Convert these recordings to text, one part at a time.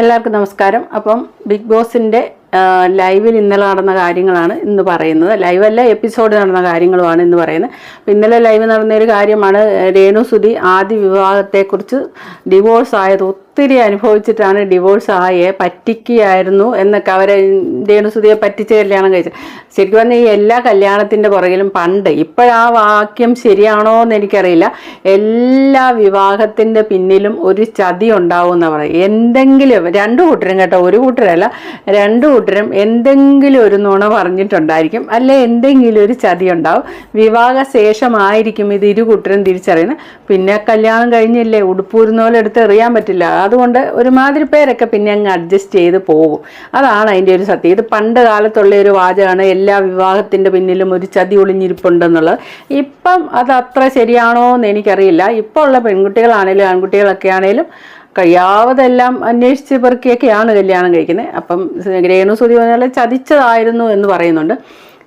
എല്ലാവർക്കും നമസ്കാരം. അപ്പം ബിഗ് ബോസിന്റെ ലൈവിൽ ഇന്നലെ നടന്ന കാര്യങ്ങളാണ് ഇന്ന് പറയുന്നത്. ലൈവല്ല എപ്പിസോഡ് നടന്ന കാര്യങ്ങളുമാണ് ഇന്ന് പറയുന്നത്. അപ്പം ഇന്നലെ ലൈവ് നടന്ന ഒരു കാര്യമാണ് രേണു സുധി ആദ്യ വിവാഹത്തെക്കുറിച്ച് ഡിവോഴ്സ് ആയത് ഒത്തിരി അനുഭവിച്ചിട്ടാണ് ഡിവോഴ്സ് ആയേ പറ്റിക്കുകയായിരുന്നു എന്നൊക്കെ അവരെ രേണുസുതിയെ പറ്റിച്ച് കല്യാണം കഴിച്ചത്. ശരിക്കും പറഞ്ഞാൽ ഈ എല്ലാ കല്യാണത്തിന്റെ പുറകിലും പണ്ട് ഇപ്പോഴാ വാക്യം ശരിയാണോ എന്ന് എനിക്കറിയില്ല. എല്ലാ വിവാഹത്തിന്റെ പിന്നിലും ഒരു ചതി ഉണ്ടാവും എന്ന് പറയും എന്തെങ്കിലും രണ്ട് കൂട്ടരും കേട്ടോ ഒരു കൂട്ടരല്ല രണ്ട് കൂട്ടരും എന്തെങ്കിലും ഒരു നുണ പറഞ്ഞിട്ടുണ്ടായിരിക്കും. അല്ലെ എന്തെങ്കിലും ഒരു ചതി ഉണ്ടാവും. വിവാഹ ശേഷമായിരിക്കും ഇത് ഇരു കൂട്ടരും തിരിച്ചറിയുന്നത്. പിന്നെ കല്യാണം കഴിഞ്ഞില്ലേ ഉടുപ്പൂരുന്ന പോലെ എടുത്ത് എറിയാൻ പറ്റില്ല. അതുകൊണ്ട് ഒരുമാതിരി പേരൊക്കെ പിന്നെ അങ്ങ് അഡ്ജസ്റ്റ് ചെയ്ത് പോകും. അതാണ് അതിന്റെ ഒരു സത്യം. ഇത് പണ്ട് കാലത്തുള്ള ഒരു വാചകമാണ് എല്ലാ വിവാഹത്തിന്റെ പിന്നിലും ഒരു ചതി ഒളിഞ്ഞിരിപ്പുണ്ടെന്നുള്ളത്. ഇപ്പം അത് അത്ര ശരിയാണോ എന്ന് എനിക്കറിയില്ല. ഇപ്പോൾ ഉള്ള പെൺകുട്ടികളാണേലും ആൺകുട്ടികളൊക്കെ ആണേലും കഴിയാവതെല്ലാം അന്വേഷിച്ച് പെറുക്കിയൊക്കെയാണ് കല്യാണം കഴിക്കുന്നത്. അപ്പം രേണു സുതി പറഞ്ഞാൽ ചതിച്ചതായിരുന്നു എന്ന് പറയുന്നുണ്ട്.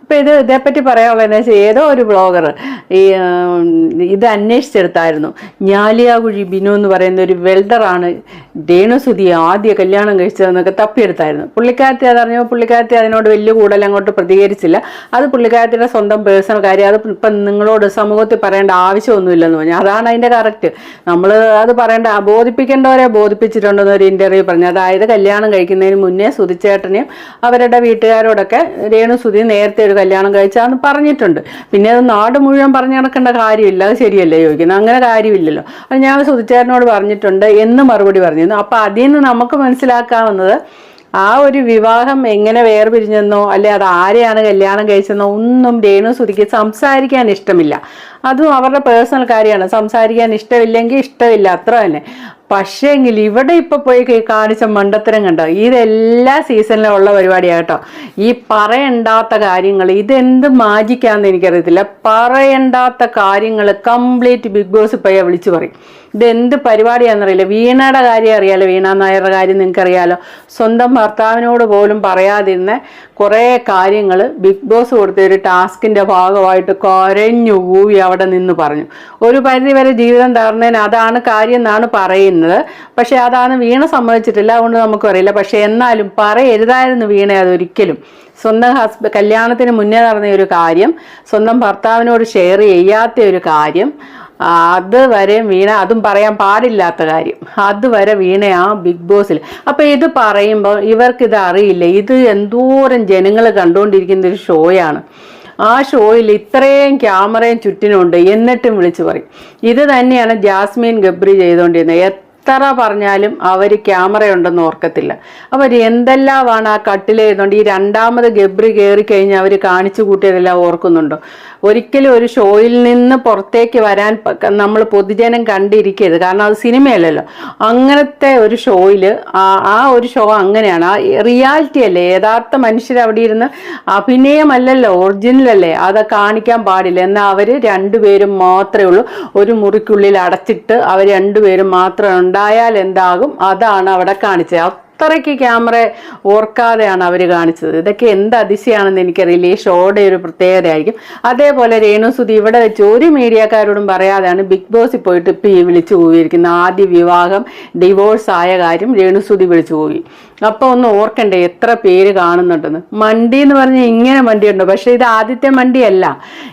ഇപ്പം ഇത് ഇതേപ്പറ്റി പറയാനുള്ളതെന്ന് വെച്ചാൽ ഏതോ ഒരു ബ്ലോഗർ ഈ ഇത് അന്വേഷിച്ചെടുത്തായിരുന്നു. ഞാലിയാകുഴി ബിനു എന്ന് പറയുന്ന ഒരു വെൽഡറാണ് രേണുസുതി ആദ്യ കല്യാണം കഴിച്ചതെന്നൊക്കെ തപ്പിയെടുത്തായിരുന്നു. പുള്ളിക്കാരത്തി അതറിഞ്ഞപ്പോൾ പുള്ളിക്കാരത്തി അതിനോട് വലിയ കൂടുതൽ അങ്ങോട്ട് പ്രതികരിച്ചില്ല. അത് പുള്ളിക്കാരത്തിയുടെ സ്വന്തം പേഴ്സണൽ കാര്യം അത് ഇപ്പം നിങ്ങളോട് സമൂഹത്തിൽ പറയേണ്ട ആവശ്യമൊന്നുമില്ലെന്ന് പറഞ്ഞു. അതാണ് അതിന്റെ കറക്റ്റ് നമ്മൾ അത് പറയേണ്ട ബോധിപ്പിക്കേണ്ടവരെ ബോധിപ്പിച്ചിട്ടുണ്ടെന്ന് ഒരു ഇന്റർവ്യൂ പറഞ്ഞു. അതായത് കല്യാണം കഴിക്കുന്നതിന് മുന്നേ സുതിച്ചേട്ടനെയും അവരുടെ വീട്ടുകാരോടൊക്കെ രേണു സുതി നേരത്തെ ഒരു കല്യാണം കഴിച്ചാന്ന് പറഞ്ഞിട്ടുണ്ട്. പിന്നെ അത് നാട് മുഴുവൻ പറഞ്ഞു നടക്കേണ്ട കാര്യമില്ല. അത് ശരിയല്ലേ ചോദിക്കുന്നത്? അങ്ങനെ കാര്യമില്ലല്ലോ. അത് ഞാൻ സുതിച്ചേട്ടനോട് പറഞ്ഞിട്ടുണ്ട് എന്ന് മറുപടി പറഞ്ഞിരുന്നു. അപ്പം അതിൽ നിന്ന് നമുക്ക് മനസ്സിലാക്കാവുന്നത് ആ ഒരു വിവാഹം എങ്ങനെ വേർപിരിഞ്ഞെന്നോ അല്ലെ അത് ആരെയാണ് കല്യാണം കഴിച്ചെന്നോ ഒന്നും രേണു സുതിക്ക് സംസാരിക്കാൻ ഇഷ്ടമില്ല. അതും അവരുടെ പേഴ്സണൽ കാര്യമാണ്. സംസാരിക്കാൻ ഇഷ്ടമില്ലെങ്കിൽ ഇഷ്ടമില്ല. അത്ര തന്നെ. പക്ഷേങ്കിൽ ഇവിടെ ഇപ്പൊ പോയി കാണിച്ച മണ്ടത്തരം കണ്ടോ? ഇതെല്ലാ സീസണിലും ഉള്ള പരിപാടിയാണ് കേട്ടോ. ഈ പറയണ്ടാത്ത കാര്യങ്ങൾ ഇതെന്ത് മാജിക്കാന്ന് എനിക്കറിയത്തില്ല. പറയണ്ടാത്ത കാര്യങ്ങൾ കംപ്ലീറ്റ് ബിഗ് ബോസ് പോയി വിളിച്ചു പറയും. ഇതെന്ത് പരിപാടിയാണെന്നറിയില്ല. വീണയുടെ കാര്യം അറിയാലോ വീണ നായരുടെ കാര്യം നിങ്ങൾക്കറിയാലോ. സ്വന്തം ഭർത്താവിനോട് പോലും പറയാതിരുന്ന കുറേ കാര്യങ്ങൾ ബിഗ് ബോസ് കൊടുത്ത ഒരു ടാസ്കിന്റെ ഭാഗമായിട്ട് കരഞ്ഞു കൂവി അവിടെ നിന്ന് പറഞ്ഞു. ഒരു പരിധി വരെ ജീവിതം തകർന്നതിന് അതാണ് കാര്യം എന്നാണ് പറയുന്നത്. പക്ഷേ അതാണ് വീണ സമ്മതിച്ചിട്ടില്ല അതുകൊണ്ട് നമുക്ക് അറിയില്ല. പക്ഷെ എന്നാലും പറയരുതായിരുന്നു വീണ അതൊരിക്കലും. സ്വന്തം ഹസ്ബ കല്യാണത്തിന് മുന്നേ നടന്ന ഒരു കാര്യം സ്വന്തം ഭർത്താവിനോട് ഷെയർ ചെയ്യാത്ത ഒരു കാര്യം അതുവരെ വീണ അതും പറയാൻ പാടില്ലാത്ത കാര്യം. അതുവരെ വീണ ആ ബിഗ് ബോസിൽ. അപ്പൊ ഇത് പറയുമ്പോൾ ഇവർക്ക് ഇത് അറിയില്ല. ഇത് എന്തോരം ജനങ്ങൾ കണ്ടുകൊണ്ടിരിക്കുന്ന ഒരു ഷോയാണ്. ആ ഷോയിൽ ഇത്രയും ക്യാമറയും ചുറ്റിനുണ്ട്. എന്നിട്ടും വിളിച്ചു പറയും. ഇത് തന്നെയാണ് ജാസ്മിൻ ഗബ്രി ചെയ്തുകൊണ്ടിരുന്നത് എത്ര പറഞ്ഞാലും അവർ ക്യാമറയുണ്ടെന്ന് ഓർക്കത്തില്ല. അവർ എന്തെല്ലാമാണ് ആ കട്ടിലെഴുതുകൊണ്ട് ഈ രണ്ടാമത് ഗബ്രി കയറി കഴിഞ്ഞാൽ അവർ കാണിച്ചു കൂട്ടിയതെല്ലാം ഓർക്കുന്നുണ്ടോ? ഒരിക്കലും ഒരു ഷോയിൽ നിന്ന് പുറത്തേക്ക് വരാൻ നമ്മൾ പൊതുജനം കണ്ടിരിക്കരുത്. കാരണം അത് സിനിമയല്ലല്ലോ. അങ്ങനത്തെ ഒരു ഷോയിൽ ആ ഒരു ഷോ അങ്ങനെയാണ്. ആ റിയാലിറ്റി അല്ലേ? യഥാർത്ഥ മനുഷ്യർ അവിടെ ഇരുന്ന് അഭിനയമല്ലല്ലോ ഒറിജിനൽ അല്ലേ അത് കാണിക്കാൻ പാടില്ല. എന്നാൽ അവർ രണ്ടുപേരും മാത്രമേ ഉള്ളൂ. ഒരു മുറിക്കുള്ളിൽ അടച്ചിട്ട് അവർ രണ്ടുപേരും മാത്രം ഉണ്ടായാൽ എന്താകും? അതാണ് അവിടെ കാണിച്ചത്. അത്രയ്ക്ക് ക്യാമറ ഓർക്കാതെയാണ് അവർ കാണിച്ചത്. ഇതൊക്കെ എന്ത് അതിശയാണെന്ന് എനിക്കറിയില്ല. ഈ ഷോയുടെ ഒരു പ്രത്യേകതയായിരിക്കും. അതേപോലെ രേണു സുധി ഇവിടെ വെച്ച് ഒരു മീഡിയക്കാരോടും പറയാതെയാണ് ബിഗ് ബോസിൽ പോയിട്ട് ഇപ്പം ഈ വിളിച്ചു പോയിരിക്കുന്നത് ആദ്യ വിവാഹം ഡിവോഴ്സ് ആയ കാര്യം രേണു സുധി വിളിച്ചു പോയി അപ്പോൾ ഒന്ന് ഓർക്കണ്ടേ എത്ര പേര് കാണുന്നുണ്ടെന്ന്. മണ്ടി എന്ന് പറഞ്ഞാൽ ഇങ്ങനെ മണ്ടിയുണ്ടോ? പക്ഷേ ഇത് ആദ്യത്തെ മണ്ടിയല്ല.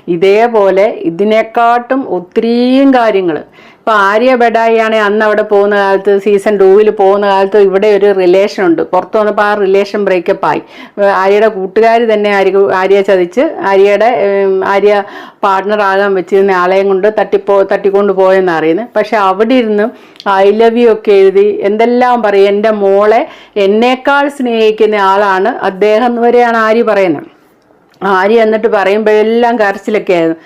ഇതേപോലെ ഇതിനെക്കാട്ടും ഒത്തിരിയും കാര്യങ്ങൾ ഇപ്പൊ ആര്യ ബഡായിയാണ് അന്ന് അവിടെ പോകുന്ന കാലത്ത് സീസൺ ടൂവിൽ പോകുന്ന കാലത്ത് ഇവിടെ ഒരു റിലേഷൻ ഉണ്ട്. പുറത്ത് വന്നപ്പോൾ ആ റിലേഷൻ ബ്രേക്കപ്പ് ആയി. ആര്യയുടെ കൂട്ടുകാർ തന്നെ ആര്യ ആര്യ ചതിച്ച് ആര്യയുടെ ആര്യ പാർട്ട്ണർ ആകാൻ വെച്ചിരുന്ന ആളെയും കൊണ്ട് തട്ടിപ്പോ തട്ടിക്കൊണ്ട് പോയെന്ന് അറിയുന്നത് പക്ഷെ അവിടെ ഇരുന്ന് ഐ ലവ് യു ഒക്കെ എഴുതി എന്തെല്ലാം പറയും. എന്റെ മോളെ എന്നേക്കാൾ സ്നേഹിക്കുന്ന ആളാണ് അദ്ദേഹം വരെയാണ് ആര്യ പറയുന്നത്. ആര്യ എന്നിട്ട് പറയുമ്പോഴെല്ലാം കരച്ചിലൊക്കെ ആയിരുന്നു.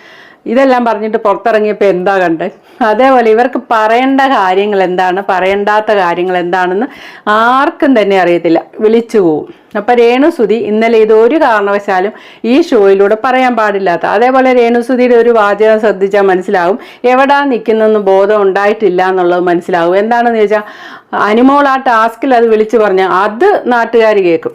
ഇതെല്ലാം പറഞ്ഞിട്ട് പുറത്തിറങ്ങിയപ്പോൾ എന്താ കണ്ട്? അതേപോലെ ഇവർക്ക് പറയേണ്ട കാര്യങ്ങൾ എന്താണ്? പറയേണ്ടാത്ത കാര്യങ്ങൾ എന്താണെന്ന് ആർക്കും തന്നെ അറിയത്തില്ല. വിളിച്ചു പോവും. അപ്പൊ രേണുസുതി ഇന്നലെ ഇത് ഒരു കാരണവശാലും ഈ ഷോയിലൂടെ പറയാൻ പാടില്ലാത്ത അതേപോലെ രേണുസുതിയുടെ ഒരു വാചകം ശ്രദ്ധിച്ചാൽ മനസ്സിലാവും. എവിടാ നിൽക്കുന്നെന്ന് ബോധം ഉണ്ടായിട്ടില്ല എന്നുള്ളത് മനസ്സിലാവും. എന്താണെന്ന് ചോദിച്ചാൽ അനിമോൾ ആ ടാസ്കിൽ അത് വിളിച്ചു പറഞ്ഞാൽ അത് നാട്ടുകാർ കേൾക്കും.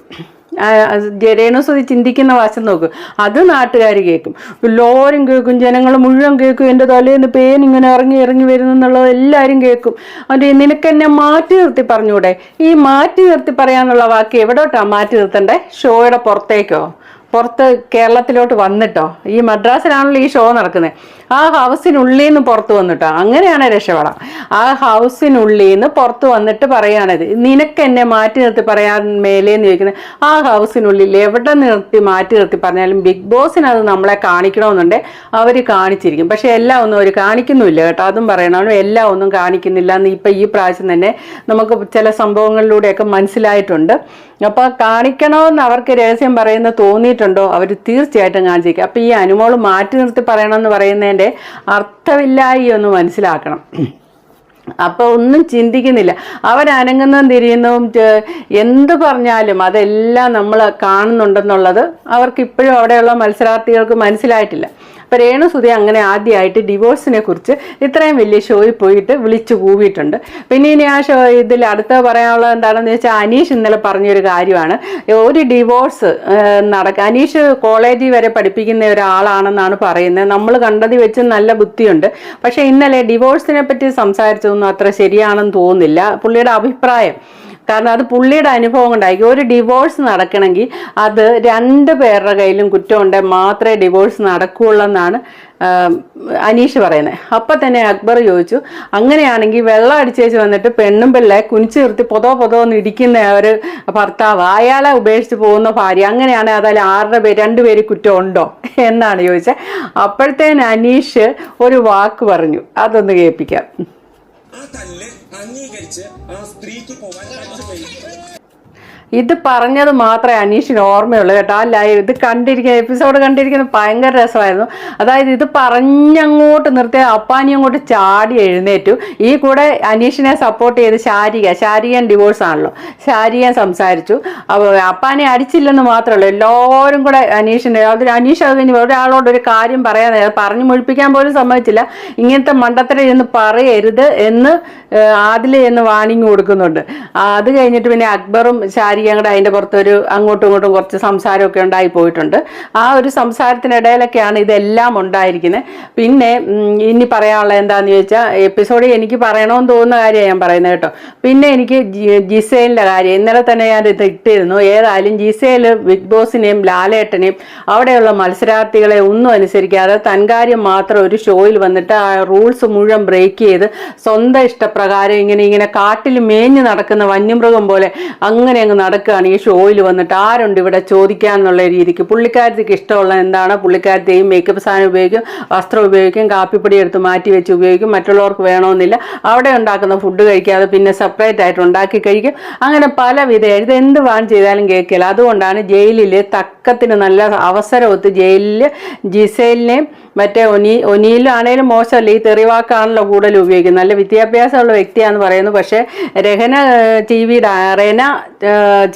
ആ, ജ- രേണുസുതി ചിന്തിക്കുന്ന വശം നോക്കും. അത് നാട്ടുകാർ കേൾക്കും എല്ലാവരും കേൾക്കും ജനങ്ങൾ മുഴുവൻ കേൾക്കും എന്റെ തലേന്ന് പേൻ ഇങ്ങനെ ഇറങ്ങി ഇറങ്ങി വരുന്നു എന്നുള്ളത് എല്ലാവരും കേൾക്കും. അത് നിനക്ക് എന്നെ മാറ്റി നിർത്തി പറഞ്ഞൂടെ? ഈ മാറ്റി നിർത്തി പറയാനുള്ള വാക്ക് എവിടോട്ടാ മാറ്റി നിർത്തണ്ടേ? ഷോയുടെ പുറത്തേക്കോ? പുറത്ത് കേരളത്തിലോട്ട് വന്നിട്ടോ? ഈ മദ്രാസിലാണല്ലോ ഈ ഷോ നടക്കുന്നത് ആ ഹൗസിനുള്ളിൽ നിന്ന് പുറത്ത് വന്നിട്ടോ? അങ്ങനെയാണ് രക്ഷപ്പെട. ആ ഹൗസിനുള്ളിൽ നിന്ന് പുറത്ത് വന്നിട്ട് പറയാനത്. നിനക്ക് എന്നെ മാറ്റി നിർത്തി പറയാൻ മേലേന്ന് ചോദിക്കുന്നത് ആ ഹൗസിനുള്ളിൽ എവിടെ നിർത്തി മാറ്റി നിർത്തി പറഞ്ഞാലും ബിഗ് ബോസിന് അത് നമ്മളെ കാണിക്കണമെന്നുണ്ട് അവർ കാണിച്ചിരിക്കും. പക്ഷെ എല്ലാം ഒന്നും അവർ കാണിക്കുന്നുമില്ല കേട്ടോ. അതും പറയണം എല്ലാം ഒന്നും കാണിക്കുന്നില്ല എന്ന് ഇപ്പം ഈ പ്രാവശ്യം തന്നെ നമുക്ക് ചില സംഭവങ്ങളിലൂടെയൊക്കെ മനസ്സിലായിട്ടുണ്ട്. അപ്പോൾ കാണിക്കണമെന്ന് അവർക്ക് രഹസ്യം പറയുന്ന തോന്നിയിട്ടുണ്ടോ? അവർ തീർച്ചയായിട്ടും കാണിച്ചിരിക്കും. അപ്പോൾ ഈ അനുമോൾ മാറ്റി നിർത്തി പറയണമെന്ന് പറയുന്നതിന്റെ അർത്ഥമില്ലായി ഒന്ന് മനസ്സിലാക്കണം. അപ്പോൾ ഒന്നും ചിന്തിക്കുന്നില്ല. അവരനങ്ങുന്നതും തിരിയുന്നതും എന്ത് പറഞ്ഞാലും അതെല്ലാം നമ്മൾ കാണുന്നുണ്ടെന്നുള്ളത് അവർക്ക് ഇപ്പോഴും അവിടെയുള്ള മത്സരാർത്ഥികൾക്ക് മനസ്സിലായിട്ടില്ല. അപ്പോൾ രേണുസുതി അങ്ങനെ ആദ്യമായിട്ട് ഡിവോഴ്സിനെ കുറിച്ച് ഇത്രയും വലിയ ഷോയിൽ പോയിട്ട് വിളിച്ചു കൂവിയിട്ടുണ്ട്. പിന്നെ ഇനി ആ ഷോ ഇതിൽ അടുത്ത പറയാനുള്ളത് എന്താണെന്ന് വെച്ചാൽ അനീഷ് ഇന്നലെ പറഞ്ഞൊരു കാര്യമാണ്. ഒരു ഡിവോഴ്സ് നടക്കുക അനീഷ് കോളേജിൽ വരെ പഠിപ്പിക്കുന്ന ഒരാളാണെന്നാണ് പറയുന്നത്. നമ്മൾ കണ്ടതിൽ വെച്ച് നല്ല ബുദ്ധിയുണ്ട്. പക്ഷേ ഇന്നലെ ഡിവോഴ്സിനെ പറ്റി സംസാരിച്ചതൊന്നും അത്ര ശരിയാണെന്ന് തോന്നുന്നില്ല. പുള്ളിയുടെ അഭിപ്രായം കാരണം അത് പുള്ളിയുടെ അനുഭവം കൊണ്ടായിരിക്കും. ഒരു ഡിവോഴ്സ് നടക്കണമെങ്കിൽ അത് രണ്ട് പേരുടെ കയ്യിലും കുറ്റം ഉണ്ടെങ്കിൽ മാത്രമേ ഡിവോഴ്സ് നടക്കുകയുള്ളൂ എന്നാണ് അനീഷ് പറയുന്നത്. അപ്പം തന്നെ അക്ബർ ചോദിച്ചു അങ്ങനെയാണെങ്കിൽ വെള്ളം അടിച്ചേച്ച് വന്നിട്ട് പെണ്ണും പിള്ളെ കുനിച്ചു നിർത്തി പൊതോ പൊതോ എന്ന് ഇടിക്കുന്ന ഒരു ഭർത്താവ് അയാളെ ഉപേക്ഷിച്ച് പോകുന്ന ഭാര്യ അങ്ങനെയാണെങ്കിൽ അതായത് ആറര പേര് രണ്ടുപേര് കുറ്റം ഉണ്ടോ? എന്നാണ് ചോദിച്ചത്. അപ്പോഴത്തേന് അനീഷ് ഒരു വാക്ക് പറഞ്ഞു. അതൊന്ന് കേൾപ്പിക്കാം. അംഗീകരിച്ച് ആ സ്ത്രീക്ക് പോകാൻ പറ്റുകയും ഇത് പറഞ്ഞത് മാത്രമേ അനീഷിന് ഓർമ്മയുള്ളൂ കേട്ടോ. ആ ലൈവ് ഇത് കണ്ടിരിക്കുന്ന എപ്പിസോഡ് കണ്ടിരിക്കുന്നത് ഭയങ്കര രസമായിരുന്നു. അതായത് ഇത് പറഞ്ഞങ്ങോട്ട് നിർത്തിയ അപ്പാനി അങ്ങോട്ട് ചാടി എഴുന്നേറ്റു. ഈ കൂടെ അനീഷിനെ സപ്പോർട്ട് ചെയ്ത് ശാരിക ശാരികൻ ഡിവോഴ്സ് ആണല്ലോ. ശാരികൻ സംസാരിച്ചു. അപ്പോൾ അപ്പാനെ അടിച്ചില്ലെന്ന് ഉള്ളൂ എല്ലാവരും കൂടെ അനീഷിനെ അതിൽ അനീഷ് അത് കഴിഞ്ഞ് ഒരാളോട് ഒരു കാര്യം പറയാൻ പറഞ്ഞു മുഴിപ്പിക്കാൻ പോലും സമ്മതിച്ചില്ല. ഇങ്ങനത്തെ മണ്ടത്തരം ഇരുന്ന് പറയരുത് എന്ന് ആദില എന്ന് വാണിങ് കൊടുക്കുന്നുണ്ട്. അത് കഴിഞ്ഞിട്ട് പിന്നെ അക്ബറും ശാരികയും കൂടെ അതിന്റെ പുറത്തൊരു അങ്ങോട്ടും ഇങ്ങോട്ടും കുറച്ച് സംസാരമൊക്കെ ഉണ്ടായി പോയിട്ടുണ്ട്. ആ ഒരു സംസാരത്തിനിടയിലൊക്കെയാണ് ഇതെല്ലാം ഉണ്ടായിരിക്കുന്നത് പിന്നെ ഇനി പറയാനുള്ളത് എന്താണെന്ന് ചോദിച്ചാൽ എപ്പിസോഡ് എനിക്ക് പറയണമെന്ന് തോന്നുന്ന കാര്യമാണ് ഞാൻ പറയുന്നത് കേട്ടോ. പിന്നെ എനിക്ക് ജിസേലിന്റെ കാര്യം. ഇന്നലെ തന്നെ ഞാൻ ഇത് ഇട്ടിരുന്നു. ഏതായാലും ജിസേൽ ബിഗ് ബോസിനെയും ലാലേട്ടനെയും അവിടെയുള്ള മത്സരാർത്ഥികളെ ഒന്നും അനുസരിക്കാതെ തൻകാര്യം മാത്രം ഒരു ഷോയിൽ വന്നിട്ട് ആ റൂൾസ് മുഴുവൻ ബ്രേക്ക് ചെയ്ത് സ്വന്തം ഇഷ്ടപ്രകാരം ഇങ്ങനെ ഇങ്ങനെ കാട്ടിൽ മേഞ്ഞ് നടക്കുന്ന വന്യമൃഗം പോലെ അങ്ങനെ അങ്ങ് നടക്കുകയാണ് ഈ ഷോയിൽ വന്നിട്ട്. ആരുണ്ട് ഇവിടെ ചോദിക്കാന്നുള്ള രീതിക്ക്? പുള്ളിക്കാരത്തിക്ക് ഇഷ്ടമുള്ള എന്താണ്? പുള്ളിക്കാരത്തെയും മേക്കപ്പ് സാധനം ഉപയോഗിക്കും വസ്ത്രം ഉപയോഗിക്കും കാപ്പിപ്പൊടി എടുത്ത് മാറ്റി വെച്ച് ഉപയോഗിക്കും മറ്റുള്ളവർക്ക് വേണമെന്നില്ല. അവിടെ ഉണ്ടാക്കുന്ന ഫുഡ് കഴിക്കാതെ പിന്നെ സെപ്പറേറ്റ് ആയിട്ട് ഉണ്ടാക്കി കഴിക്കും. അങ്ങനെ പലവിധ ഇത് എന്ത് വാൺ ചെയ്താലും കേൾക്കില്ല. അതുകൊണ്ടാണ് ജയിലിൽ തക്കത്തിന് നല്ല അവസരമൊത്ത് ജയിലിൽ ജിസേലിനെയും മറ്റേ ഒനി ഒനിയിലാണേലും മോശമല്ല? ഈ തെറിവാക്കാണല്ലോ കൂടുതൽ ഉപയോഗിക്കുന്നത്. നല്ല വിദ്യാഭ്യാസമുള്ള വ്യക്തിയാണെന്ന് പറയുന്നു. പക്ഷേ രഹന ടി വിയുടെ റെന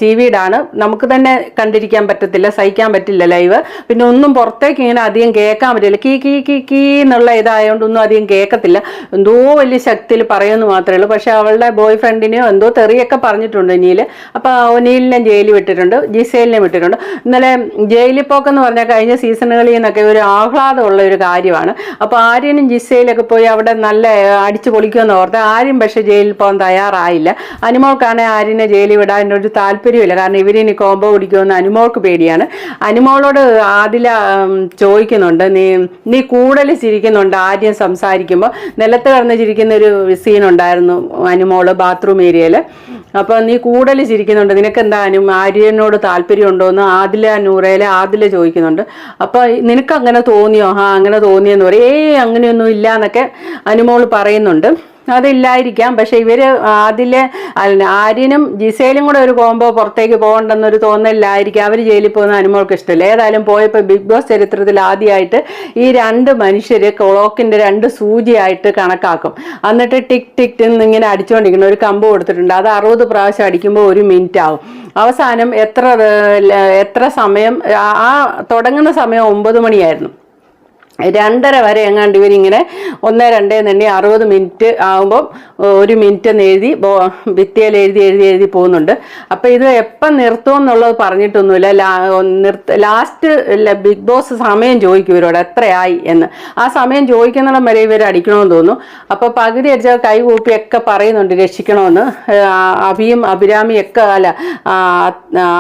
ചീവീടാണ് നമുക്ക് തന്നെ കണ്ടിരിക്കാൻ പറ്റത്തില്ല സഹിക്കാൻ പറ്റില്ല ലൈവ് പിന്നെ ഒന്നും പുറത്തേക്ക് ഇങ്ങനെ അധികം കേൾക്കാൻ പറ്റില്ല. കീ കീ കീ കീ എന്നുള്ള ഇതായതുകൊണ്ട് ഒന്നും അധികം കേൾക്കത്തില്ല. എന്തോ വലിയ ശക്തിയിൽ പറയുമെന്ന് മാത്രമേ ഉള്ളൂ. പക്ഷെ അവളുടെ ബോയ് ഫ്രണ്ടിനെയോ എന്തോ തെറിയൊക്കെ പറഞ്ഞിട്ടുണ്ട് ഒനിയിൽ അപ്പോൾ ഒനിയിലിനെ ജയിലിൽ വിട്ടിട്ടുണ്ട് ജിസേലിനെ വിട്ടിട്ടുണ്ട്. ഇന്നലെ ജയിലിൽ പോക്കെന്ന് പറഞ്ഞാൽ കഴിഞ്ഞ സീസണുകളിൽ നിന്നൊക്കെ ഒരു ആഹ്ലാദമുള്ള ഒരു കാര്യമാണ്. അപ്പോൾ ആര്യനും ജിസയിലൊക്കെ പോയി അവിടെ നല്ല അടിച്ചു പൊളിക്കുമെന്ന് ഓർത്ത് ആരും പക്ഷേ ജയിലിൽ പോകാൻ തയ്യാറായില്ല. അനുമോൾക്കാണെങ്കിൽ ആര്യനെ ജയിലിൽ വിടാൻ ഒരു താല്പര്യമില്ല. കാരണം ഇവരിനി കോമ്പോ പിടിക്കുമെന്ന് അനുമോൾക്ക് പേടിയാണ്. അനുമോളോട് ആദില ചോദിക്കുന്നുണ്ട്. നീ നീ കൂടുതൽ ചിരിക്കുന്നുണ്ട് ആദ്യം സംസാരിക്കുമ്പോൾ നിലത്ത് കിടന്ന് ചിരിക്കുന്ന ഒരു സീൻ ഉണ്ടായിരുന്നു അനുമോൾ ബാത്റൂം ഏരിയയിൽ അപ്പോൾ നീ കൂടുതൽ ചിരിക്കുന്നുണ്ട്. നിനക്ക് എന്താ ആര്യനോട് താല്പര്യമുണ്ടോ എന്ന് ആദില നൂറയിലെ ആദില ചോദിക്കുന്നുണ്ട്. അപ്പോൾ നിനക്ക് അങ്ങനെ തോന്നിയോ? ആ അങ്ങനെ തോന്നിയെന്ന് പറയും. ഏയ് അങ്ങനെയൊന്നും ഇല്ല എന്നൊക്കെ അനുമോൾ പറയുന്നുണ്ട്. അതില്ലായിരിക്കാം. പക്ഷെ ഇവർ അതിൽ ആര്യനും ജിസേലും കൂടെ ഒരു കോമ്പോ പുറത്തേക്ക് പോകണ്ടെന്നൊരു തോന്നലില്ലായിരിക്കും. അവർ ജയിലിൽ പോകുന്ന അനുമോൾക്ക് ഇഷ്ടമില്ല. ഏതായാലും പോയപ്പോൾ ബിഗ് ബോസ് ചരിത്രത്തിൽ ആദ്യമായിട്ട് ഈ രണ്ട് മനുഷ്യര് ക്ലോക്കിന്റെ രണ്ട് സൂചിയായിട്ട് കണക്കാക്കും. എന്നിട്ട് ടിക് ടിക് എന്ന് ഇങ്ങനെ അടിച്ചുകൊണ്ടിരിക്കണം ഒരു കമ്പ് കൊടുത്തിട്ടുണ്ട്. അത് അറുപത് പ്രാവശ്യം അടിക്കുമ്പോൾ ഒരു മിനിറ്റ് ആവും. അവസാനം എത്ര എത്ര സമയം ആ തുടങ്ങുന്ന സമയം ഒമ്പത് മണിയായിരുന്നു. രണ്ടര വരെ എങ്ങാണ്ട് ഇവരിങ്ങനെ ഒന്ന് രണ്ട് എണ്ണി അറുപത് മിനിറ്റ് ആകുമ്പോൾ ഒരു മിനിറ്റ് എന്ന് എഴുതി ഭിത്തിയിൽ എഴുതി എഴുതി എഴുതി പോകുന്നുണ്ട്. അപ്പം ഇത് എപ്പം നിർത്തും എന്നുള്ളത് പറഞ്ഞിട്ടൊന്നുമില്ല. നിർത്ത ലാസ്റ്റ് ബിഗ് ബോസ് സമയം ചോദിക്കും ഇവരോട് എത്രയായി എന്ന്. ആ സമയം ചോദിക്കുന്നിടം വരെ ഇവർ അടിക്കണമെന്ന് തോന്നുന്നു. അപ്പോൾ പകുതി അടിച്ച കൈ കൂപ്പിയൊക്കെ പറയുന്നുണ്ട് രക്ഷിക്കണമെന്ന്. അഭിയും അഭിരാമിയും ഒക്കെ അല്ല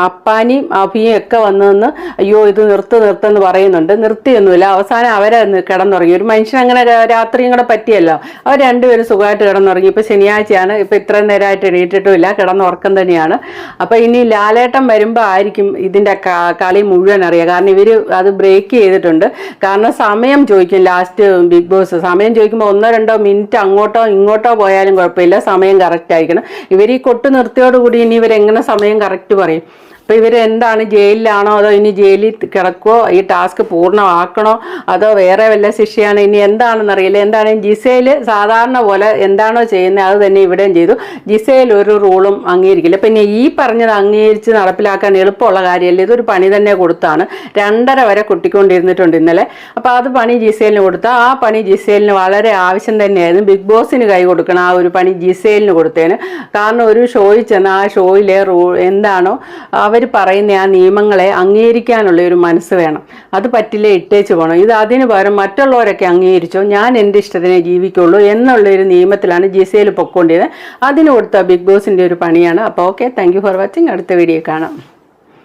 അപ്പാനിയും അഭിയും ഒക്കെ വന്നതെന്ന് അയ്യോ ഇത് നിർത്ത് നിർത്തെന്ന് പറയുന്നുണ്ട്. നിർത്തിയൊന്നുമില്ല. അവസാനം അവരെ നി- കിടന്നുറങ്ങി. ഒരു മനുഷ്യൻ അങ്ങനെ രാത്രി കൂടെ പറ്റിയല്ലോ. അവർ രണ്ടുപേരും സുഖമായിട്ട് കിടന്നുറങ്ങി. ഇപ്പൊ ശനിയാഴ്ചയാണ്. ഇപ്പൊ ഇത്രയും നേരമായിട്ട് എണീറ്റിട്ടുമില്ല. കിടന്നുറക്കം തന്നെയാണ്. അപ്പൊ ഇനി ലാലേട്ടൻ വരുമ്പോൾ ആയിരിക്കും ഇതിന്റെ ക- കളി മുഴുവൻ അറിയുക. കാരണം ഇവർ അത് ബ്രേക്ക് ചെയ്തിട്ടുണ്ട്. കാരണം സമയം ചോദിക്കും ലാസ്റ്റ് ബിഗ് ബോസ്. സമയം ചോദിക്കുമ്പോൾ ഒന്നോ രണ്ടോ മിനിറ്റ് അങ്ങോട്ടോ ഇങ്ങോട്ടോ പോയാലും കുഴപ്പമില്ല. സമയം കറക്റ്റ് ആയിരിക്കണം. ഇവർ ഈ കൊട്ടു നിർത്തിയോടുകൂടി ഇനി ഇവരെങ്ങനെ സമയം കറക്റ്റ് പറയും? അപ്പോൾ ഇവർ എന്താണ് ജയിലിലാണോ അതോ ഇനി ജയിലിൽ കിടക്കുമോ ഈ ടാസ്ക് പൂർണമാക്കണോ? അതോ വേറെ വല്ല ശിക്ഷയാണ്? ഇനി എന്താണെന്ന് അറിയില്ല എന്താണ് ജിസയിൽ സാധാരണ പോലെ എന്താണോ ചെയ്യുന്നത് അത് തന്നെ ഇവിടെയും ചെയ്തു. ജിസയിൽ ഒരു റൂളും അംഗീകരിക്കില്ല. പിന്നെ ഈ പറഞ്ഞത് അംഗീകരിച്ച് നടപ്പിലാക്കാൻ എളുപ്പമുള്ള കാര്യമല്ല. ഇതൊരു പണി തന്നെ കൊടുത്താണ്. രണ്ടര വരെ കുട്ടിക്കൊണ്ടിരുന്നിട്ടുണ്ട് ഇന്നലെ. അപ്പോൾ അത് പണി ജിസേലിന് കൊടുത്ത. ആ പണി ജിസേലിന് വളരെ ആവശ്യം തന്നെയായിരുന്നു. ബിഗ് ബോസിന് കൈ കൊടുക്കണം ആ ഒരു പണി ജിസേലിന് കൊടുത്തേന്. കാരണം ഒരു ഷോയിൽ ചെന്ന് ആ ഷോയിലെ റൂ എന്താണോ പറയുന്ന ആ നിയമങ്ങളെ അംഗീകരിക്കാനുള്ള ഒരു മനസ്സ് വേണം. അത് പറ്റില്ല ഇട്ടേച്ച് പോകണം ഇത് അതിന് പകരം മറ്റുള്ളവരൊക്കെ അംഗീകരിച്ചോ ഞാൻ എന്റെ ഇഷ്ടത്തിനെ ജീവിക്കുള്ളൂ എന്നുള്ള ഒരു നിയമത്തിലാണ് ജിസയിൽ പൊക്കോണ്ടിയത് അതിന് കൊടുത്ത ബിഗ് ബോസിന്റെ ഒരു പണിയാണ്. അപ്പോൾ ഓക്കെ താങ്ക് ഫോർ വാച്ചിങ് അടുത്ത വീഡിയോ കാണാം.